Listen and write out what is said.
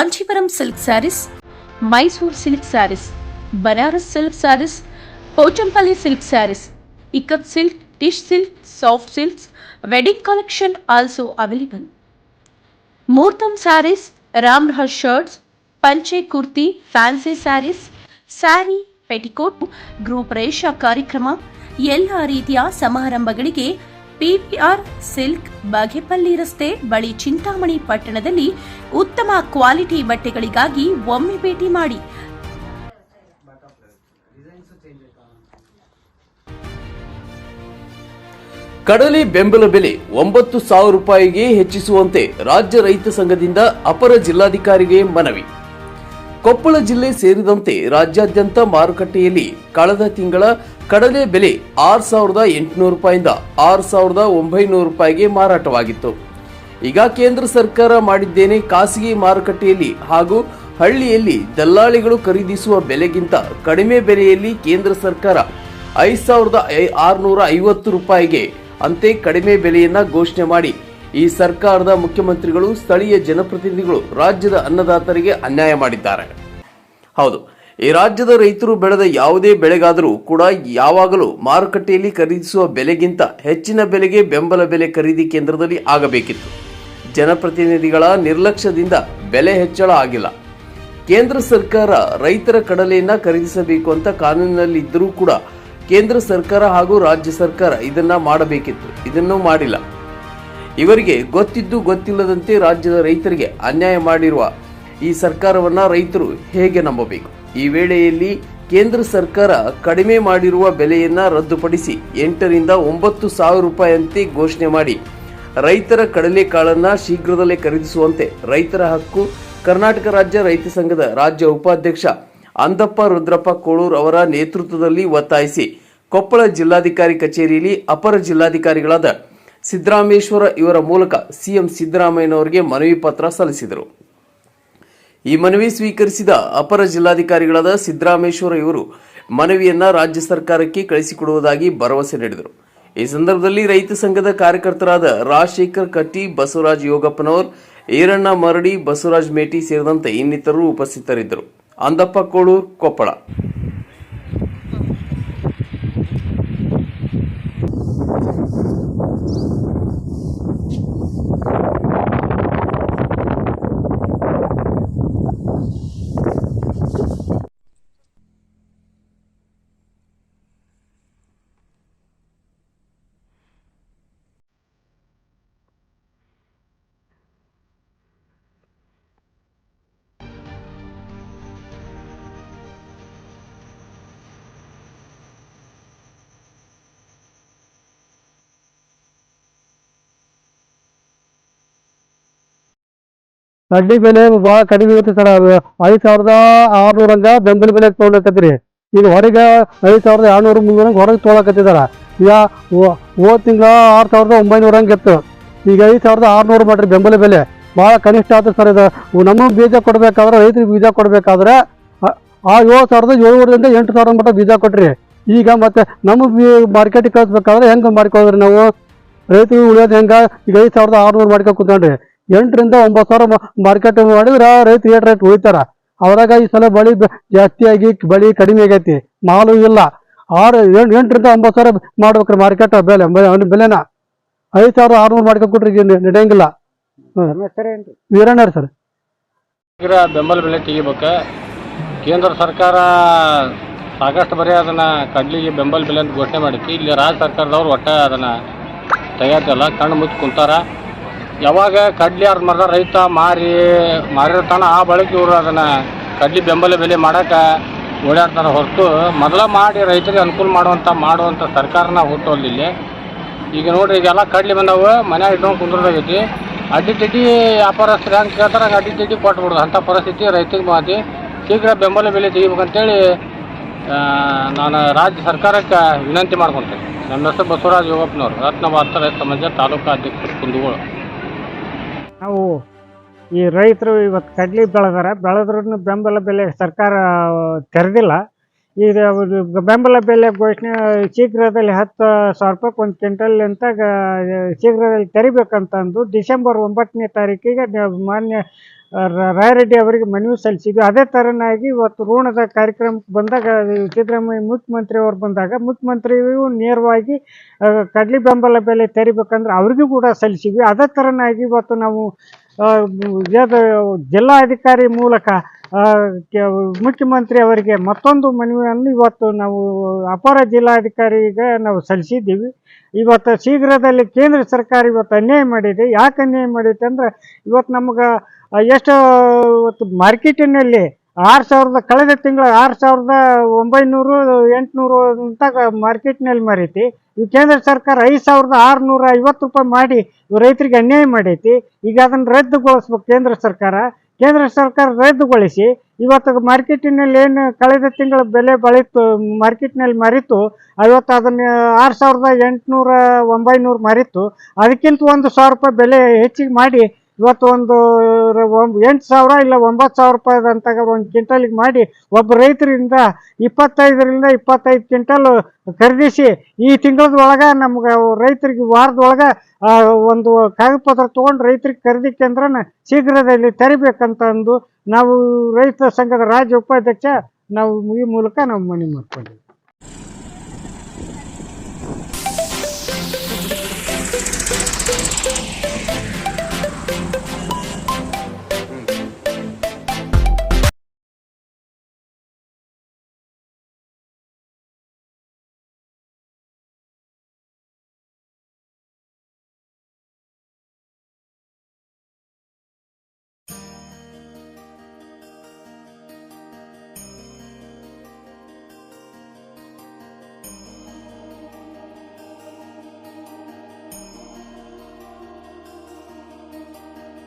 Kanjeevaram silk sarees Mysuru silk sarees Banaras silk sarees Pochampally silk sarees ikat silk టిష్ silk soft silks wedding collection also available muhurtham sarees Ram రహస్ shirts పంచే kurti fancy sarees saree petticoat ಗೃಹ ಪ್ರವೇಶ ಕಾರ್ಯಕ್ರಮ ಎಲ್ಲ ರೀತಿಯ ಸಮಾರಂಭಗಳಿಗೆ PVR silk Bagepalli ರಸ್ತೆ ಬಳಿ ಚಿಂತಾಮಣಿ ಪಟ್ಟಣದಲ್ಲಿ ಉತ್ತಮ ಕ್ವಾಲಿಟಿ ಬಟ್ಟೆಗಳಿಗಾಗಿ ಒಮ್ಮೆ ಭೇಟಿ ಮಾಡಿ. ಕಡಲೆ ಬೆಂಬಲ ಬೆಲೆ ಒಂಬತ್ತು ಸಾವಿರ ರೂಪಾಯಿಗೆ ಹೆಚ್ಚಿಸುವಂತೆ ರಾಜ್ಯ ರೈತ ಸಂಘದಿಂದ ಅಪರ ಜಿಲ್ಲಾಧಿಕಾರಿಗೆ ಮನವಿ. ಕೊಪ್ಪಳ ಜಿಲ್ಲೆ ಸೇರಿದಂತೆ ರಾಜ್ಯಾದ್ಯಂತ ಮಾರುಕಟ್ಟೆಯಲ್ಲಿ ಕಳೆದ ತಿಂಗಳ ಕಡಲೆ ಬೆಲೆ ಆರು ಸಾವಿರದ ಎಂಟುನೂರು ರೂಪಾಯಿಂದ ಆರು ಸಾವಿರದ ಒಂಬೈನೂರು ರೂಪಾಯಿಗೆ ಮಾರಾಟವಾಗಿತ್ತು. ಈಗ ಕೇಂದ್ರ ಸರ್ಕಾರ ಮಾಡಿದ್ದೇನೆ ಖಾಸಗಿ ಮಾರುಕಟ್ಟೆಯಲ್ಲಿ ಹಾಗೂ ಹಳ್ಳಿಯಲ್ಲಿ ದಲ್ಲಾಳಿಗಳು ಖರೀದಿಸುವ ಬೆಲೆಗಿಂತ ಕಡಿಮೆ ಬೆಲೆಯಲ್ಲಿ ಕೇಂದ್ರ ಸರ್ಕಾರ ಐದು ಸಾವಿರದ ಆರುನೂರ ಐವತ್ತು ರೂಪಾಯಿಗೆ ಅಂತೆ ಕಡಿಮೆ ಬೆಲೆಯನ್ನ ಘೋಷಣೆ ಮಾಡಿ. ಈ ಸರ್ಕಾರದ ಮುಖ್ಯಮಂತ್ರಿಗಳು ಸ್ಥಳೀಯ ಜನಪ್ರತಿನಿಧಿಗಳು ರಾಜ್ಯದ ಅನ್ನದಾತರಿಗೆ ಅನ್ಯಾಯ ಮಾಡಿದ್ದಾರೆ. ಹೌದು. ಈ ರಾಜ್ಯದ ರೈತರು ಬೆಳೆದ ಯಾವುದೇ ಬೆಳೆಗಾದರೂ ಕೂಡ ಯಾವಾಗಲೂ ಮಾರುಕಟ್ಟೆಯಲ್ಲಿ ಖರೀದಿಸುವ ಬೆಲೆಗಿಂತ ಹೆಚ್ಚಿನ ಬೆಲೆಗೆ ಬೆಂಬಲ ಬೆಲೆ ಖರೀದಿ ಕೇಂದ್ರದಲ್ಲಿ ಆಗಬೇಕಿತ್ತು. ಜನಪ್ರತಿನಿಧಿಗಳ ನಿರ್ಲಕ್ಷ್ಯದಿಂದ ಬೆಲೆ ಹೆಚ್ಚಳ ಆಗಿಲ್ಲ. ಕೇಂದ್ರ ಸರ್ಕಾರ ರೈತರ ಕಡಲೆಯನ್ನ ಖರೀದಿಸಬೇಕು ಅಂತ ಕಾನೂನಿನಲ್ಲಿ ಇದ್ದರೂ ಕೂಡ ಕೇಂದ್ರ ಸರ್ಕಾರ ಹಾಗೂ ರಾಜ್ಯ ಸರ್ಕಾರ ಇದನ್ನ ಮಾಡಬೇಕಿತ್ತು. ಇದನ್ನು ಮಾಡಿಲ್ಲ. ಇವರಿಗೆ ಗೊತ್ತಿದ್ದು ಗೊತ್ತಿಲ್ಲದಂತೆ ರಾಜ್ಯದ ರೈತರಿಗೆ ಅನ್ಯಾಯ ಮಾಡಿರುವ ಈ ಸರ್ಕಾರವನ್ನ ರೈತರು ಹೇಗೆ ನಂಬಬೇಕು? ಈ ವೇಳೆಯಲ್ಲಿ ಕೇಂದ್ರ ಸರ್ಕಾರ ಕಡಿಮೆ ಮಾಡಿರುವ ಬೆಲೆಯನ್ನ ರದ್ದುಪಡಿಸಿ ಎಂಟರಿಂದ ಒಂಬತ್ತು ಸಾವಿರ ರೂಪಾಯಿಯಂತೆ ಘೋಷಣೆ ಮಾಡಿ. ರೈತರ ಕಡಲೆಕಾಳನ್ನ ಶೀಘ್ರದಲ್ಲೇ ಖರೀದಿಸುವಂತೆ ರೈತರ ಹಕ್ಕು ಕರ್ನಾಟಕ ರಾಜ್ಯ ರೈತ ಸಂಘದ ರಾಜ್ಯ ಉಪಾಧ್ಯಕ್ಷ ಅಂದಪ್ಪ ರುದ್ರಪ್ಪ ಕೋಳೂರ್ ಅವರ ನೇತೃತ್ವದಲ್ಲಿ ಒತ್ತಾಯಿಸಿ ಕೊಪ್ಪಳ ಜಿಲ್ಲಾಧಿಕಾರಿ ಕಚೇರಿಯಲ್ಲಿ ಅಪರ ಜಿಲ್ಲಾಧಿಕಾರಿಗಳಾದ ಸಿದ್ದರಾಮೇಶ್ವರ ಇವರ ಮೂಲಕ ಸಿಎಂ ಸಿದ್ದರಾಮಯ್ಯನವರಿಗೆ ಮನವಿ ಪತ್ರ ಸಲ್ಲಿಸಿದರು. ಈ ಮನವಿ ಸ್ವೀಕರಿಸಿದ ಅಪರ ಜಿಲ್ಲಾಧಿಕಾರಿಗಳಾದ ಸಿದ್ದರಾಮೇಶ್ವರ ಇವರು ಮನವಿಯನ್ನ ರಾಜ್ಯ ಸರ್ಕಾರಕ್ಕೆ ಕಳಿಸಿಕೊಡುವುದಾಗಿ ಭರವಸೆ ನೀಡಿದರು. ಈ ಸಂದರ್ಭದಲ್ಲಿ ರೈತ ಸಂಘದ ಕಾರ್ಯಕರ್ತರಾದ ರಾಜಶೇಖರ್ ಕಟ್ಟಿ, ಬಸವರಾಜ್ ಯೋಗಪ್ಪನವರ್, ಈರಣ್ಣ ಮರಡಿ, ಬಸವರಾಜ್ ಮೇಟಿ ಸೇರಿದಂತೆ ಇನ್ನಿತರರು ಉಪಸ್ಥಿತರಿದ್ದರು. ಅಂದಪ್ಪ, ಕೋಳೂರ್, ಕೊಪ್ಪಳ. ಕಡ್ಡಿ ಬೆಲೆ ಭಾಳ ಕಡಿಮೆ ಇರುತ್ತೆ ಸರ್. ಐದು ಸಾವಿರದ ಆರ್ನೂರಂಗ ಬೆಂಬಲ ಬೆಲೆ ತೊಗೊಳಕತ್ತೀರಿ ಈಗ ಹೊರಗೆ ಐದು ಸಾವಿರದ ಏಳ್ನೂರು ಮುನ್ನೂರಂಗೆ ಹೊರಗೆ ತೊಗೊಳಕತ್ತಿದಾರ ಈಗ ಹೋದ ತಿಂಗಳ ಆರು ಸಾವಿರದ ಒಂಬೈನೂರ ಹಂಗೆ ಇತ್ತು. ಈಗ ಐದು ಸಾವಿರದ ಆರುನೂರು ಮಾಡಿರಿ ಬೆಂಬಲ ಬೆಲೆ. ಭಾಳ ಕನಿಷ್ಠ ಆಯ್ತು ಸರ್ ಇದು. ನಮಗೆ ಬೀಜ ಕೊಡಬೇಕಾದ್ರೆ ರೈತರಿಗೆ ಬೀಜ ಕೊಡಬೇಕಾದ್ರೆ, ಆ ಏಳು ಸಾವಿರದ ಏಳುವರೆಯಿಂದ ಎಂಟು ಸಾವಿರ ಮಟ್ಟ ಬೀಜ ಕೊಟ್ರಿ. ಈಗ ಮತ್ತೆ ನಮ್ಮ ಬಿ ಮಾರ್ಕೆಟಿಗೆ ಕಳಿಸ್ಬೇಕಾದ್ರೆ ಹೆಂಗೆ ಮಾಡ್ಕೊಂಡ್ರಿ ನಾವು? ರೈತರಿಗೆ ಉಳಿಯೋದು ಹೆಂಗೆ? ಈಗ ಐದು ಸಾವಿರದ ಆರುನೂರು ಮಾಡ್ಕೊಂಡು ಕುತ್ಕೊಂಡ್ರಿ. ಎಂಟರಿಂದ ಒಂಬತ್ತು ಸಾವಿರ ಮಾರ್ಕೆಟ್ ಮಾಡಿದ್ರೆ ರೈತರು ಏಟ್ ರೇಟ್ ಉಳಿತಾರ? ಅದ್ರಾಗ ಈ ಸಲ ಬಳಿ ಬೆ- ಜಾಸ್ತಿ ಆಗಿ ಬಳಿ ಕಡಿಮೆ ಆಗೈತಿ. ಮಾಲು ಇಲ್ಲ. ಆರು ಎಂಟು ಎಂಟರಿಂದ ಒಂಬತ್ತು ಸಾವಿರ ಮಾಡ್ಬೇಕ್ರಿ ಮಾರ್ಕೆಟ್ ಬೆಲೆ ಬೆಲೆನ. ಐದು ಸಾವಿರ ಆರ್ನೂರು ಮಾಡ್ಕೊಂಡು ಕೊಟ್ರಿ ನಡೆಯಂಗಿಲ್ಲ. ವೀರಣ್ಣ ಸರ್. ಶೀಘ್ರ ಬೆಂಬಲ ಬೆಲೆ ತೆಗಿಬೇಕು. ಕೇಂದ್ರ ಸರ್ಕಾರ ಸಾಕಷ್ಟು ಬರೀ ಅದನ್ನು ಕಡ್ಲಿಗೆ ಬೆಂಬಲ ಬೆಲೆ ಅಂತ ಘೋಷಣೆ ಮಾಡೈತಿ ಇಲ್ಲಿ ರಾಜ್ಯ ಸರ್ಕಾರದವ್ರು ಒಟ್ಟ ಅದನ್ನು ತಯಾರಿಸಲ್ಲ. ಕಣ್ಣು ಮುಚ್ಚಿ ಕುಂತಾರ. ಯಾವಾಗ ಕಡ್ಲಿ ಅರ್ಧ ಮರ್ದ ರೈತ ಮಾರಿ ಮಾರಿರ್ತಾನ ಆ ಬಳಕೆ ಇವರು ಅದನ್ನು ಕಡ್ಲಿ ಬೆಂಬಲ ಬೆಲೆ ಮಾಡೋಕೆ ಓಡಾಡ್ತಾರೆ ಹೊರತು ಮೊದಲ ಮಾಡಿ ರೈತರಿಗೆ ಅನುಕೂಲ ಮಾಡುವಂಥ ಮಾಡುವಂಥ ಸರ್ಕಾರನ ಹುಟ್ಟೋಲ್ಲ ಇಲ್ಲಿ. ಈಗ ನೋಡ್ರಿ, ಈಗೆಲ್ಲ ಕಡ್ಲಿ ಬಂದವು, ಮನೆ ಇಟ್ಕೊಂಡು ಕುಂದ್ರದಾಗೈತಿ. ಅಡ್ಡಿ ತಿಡ್ಡಿ ವ್ಯಾಪಾರಸ್ಥರು ಹೆಂಗೆ ಕೇಳ್ತಾರೆ, ಹಂಗೆ ಅಡ್ಡಿ ತಿಡ್ಡಿ ಕೊಟ್ಬಿಡೋದು. ಅಂಥ ಪರಿಸ್ಥಿತಿ ರೈತರಿಗೆ ಮಾತಿ ಶೀಘ್ರ ಬೆಂಬಲ ಬೆಲೆ ತೆಗಿಬೇಕಂತೇಳಿ ನಾನು ರಾಜ್ಯ ಸರ್ಕಾರಕ್ಕೆ ವಿನಂತಿ ಮಾಡ್ಕೊತೇನೆ. ನನ್ನ ಹೆಸರು ಬಸವರಾಜ್ ಯೋಗಪ್ಪನವರು ರತ್ನ ಭಾರತ ರೈತ ಸಮಾಜ ತಾಲೂಕು ಅಧ್ಯಕ್ಷ ಕುಂದಗೋಳು. ನಾವು ಈ ರೈತರು ಇವತ್ತು ಕಡ್ಲಿ ಬೆಳೆದಾರೆ ಬೆಳೆದ್ರೂ ಬೆಂಬಲ ಬೆಲೆ ಸರ್ಕಾರ ತೆರೆದಿಲ್ಲ. ಈಗ ಬೆಂಬಲ ಬೆಲೆ ಘೋಷಣೆ ಶೀಘ್ರದಲ್ಲಿ ಹತ್ತು ಸಾವಿರ ರೂಪಾಯಿ, ಒಂದು ಕ್ವಿಂಟಲ್ ಅಂತ ಶೀಘ್ರದಲ್ಲಿ ತೆರಿಬೇಕಂತಂದು ಡಿಸೆಂಬರ್ ಒಂಬತ್ತನೇ ತಾರೀಕಿಗೆ ಮಾನ್ಯ ರಾಯರೆಡ್ಡಿ ಅವರಿಗೆ ಮನವಿ ಸಲ್ಲಿಸಿದ್ವಿ ಅದೇ ಥರನಾಗಿ ಇವತ್ತು ಋಣದ ಕಾರ್ಯಕ್ರಮಕ್ಕೆ ಬಂದಾಗ, ಸಿದ್ದರಾಮಯ್ಯ ಮುಖ್ಯಮಂತ್ರಿ ಅವರು ಬಂದಾಗ, ಮುಖ್ಯಮಂತ್ರಿಯು ನೇರವಾಗಿ ಕಡಲಿ ಬೆಂಬಲ ಬೆಲೆ ತೆರಿಬೇಕಂದ್ರೆ ಅವ್ರಿಗೂ ಕೂಡ ಸಲ್ಲಿಸಿದ್ವಿ. ಅದೇ ಥರನಾಗಿ ಇವತ್ತು ನಾವು ಜಿಲ್ಲಾಧಿಕಾರಿ ಮೂಲಕ ಮುಖ್ಯಮಂತ್ರಿ ಅವರಿಗೆ ಮತ್ತೊಂದು ಮನವಿಯನ್ನು ಇವತ್ತು ನಾವು ಅಪರ ಜಿಲ್ಲಾಧಿಕಾರಿಗೆ ನಾವು ಸಲ್ಲಿಸಿದ್ದೀವಿ. ಇವತ್ತು ಶೀಘ್ರದಲ್ಲಿ ಕೇಂದ್ರ ಸರ್ಕಾರ ಇವತ್ತು ಅನ್ಯಾಯ ಮಾಡಿದೆ. ಯಾಕೆ ಅನ್ಯಾಯ ಮಾಡಿದೆ ಅಂದ್ರೆ, ಇವತ್ತು ನಮ್ಗೆ ಎಷ್ಟು ಇವತ್ತು ಮಾರ್ಕೆಟಿನಲ್ಲಿ ಆರು ಸಾವಿರದ, ಕಳೆದ ತಿಂಗಳ ಆರು ಸಾವಿರದ ಒಂಬೈನೂರು, ಎಂಟುನೂರು ಅಂತ ಮಾರ್ಕೆಟ್ನಲ್ಲಿ ಮಾರೈತಿ. ಈ ಕೇಂದ್ರ ಸರ್ಕಾರ ಐದು ಸಾವಿರದ ಆರುನೂರ ಐವತ್ತು ರೂಪಾಯಿ ಮಾಡಿ ರೈತರಿಗೆ ಅನ್ಯಾಯ ಮಾಡೈತಿ. ಈಗ ಅದನ್ನು ರದ್ದುಗೊಳಿಸ್ಬೇಕು ಕೇಂದ್ರ ಸರ್ಕಾರ. ಕೇಂದ್ರ ಸರ್ಕಾರ ರದ್ದುಗೊಳಿಸಿ ಇವತ್ತು ಮಾರ್ಕೆಟಿನಲ್ಲಿ ಏನು ಕಳೆದ ತಿಂಗಳ ಬೆಲೆ ಬಳಿತು, ಮಾರ್ಕೆಟ್ನಲ್ಲಿ ಮರಿತು, ಐವತ್ತು ಅದನ್ನು ಆರು ಸಾವಿರದ ಎಂಟುನೂರ ಒಂಬೈನೂರು ಮರಿತು. ಅದಕ್ಕಿಂತ ಒಂದು ಸಾವಿರ ರೂಪಾಯಿ ಬೆಲೆ ಹೆಚ್ಚಿಗೆ ಮಾಡಿ ಇವತ್ತು ಒಂದು ಎಂಟು ಸಾವಿರ ಇಲ್ಲ ಒಂಬತ್ತು ಸಾವಿರ ರೂಪಾಯಿದಂತಾಗ ಒಂದು ಕ್ವಿಂಟಲಿಗೆ ಮಾಡಿ ಒಬ್ಬ ರೈತರಿಂದ ಇಪ್ಪತ್ತೈದರಿಂದ ಇಪ್ಪತ್ತೈದು ಕ್ವಿಂಟಲ್ ಖರೀದಿಸಿ ಈ ತಿಂಗಳದೊಳಗೆ ನಮ್ಗೆ ರೈತರಿಗೆ ವಾರದೊಳಗೆ ಒಂದು ಕಾಗದ ಪತ್ರ ತೊಗೊಂಡು ರೈತರಿಗೆ ಖರೀದಿ ಕೇಂದ್ರನ ಶೀಘ್ರದಲ್ಲಿ ತೆರಿಬೇಕಂತ ಅಂದು ನಾವು ರೈತ ಸಂಘದ ರಾಜ್ಯ ಉಪಾಧ್ಯಕ್ಷ ನಾವು ಈ ಮೂಲಕ ನಾವು ಮನವಿ ಮಾಡ್ಕೊಂಡಿದ್ದೀವಿ.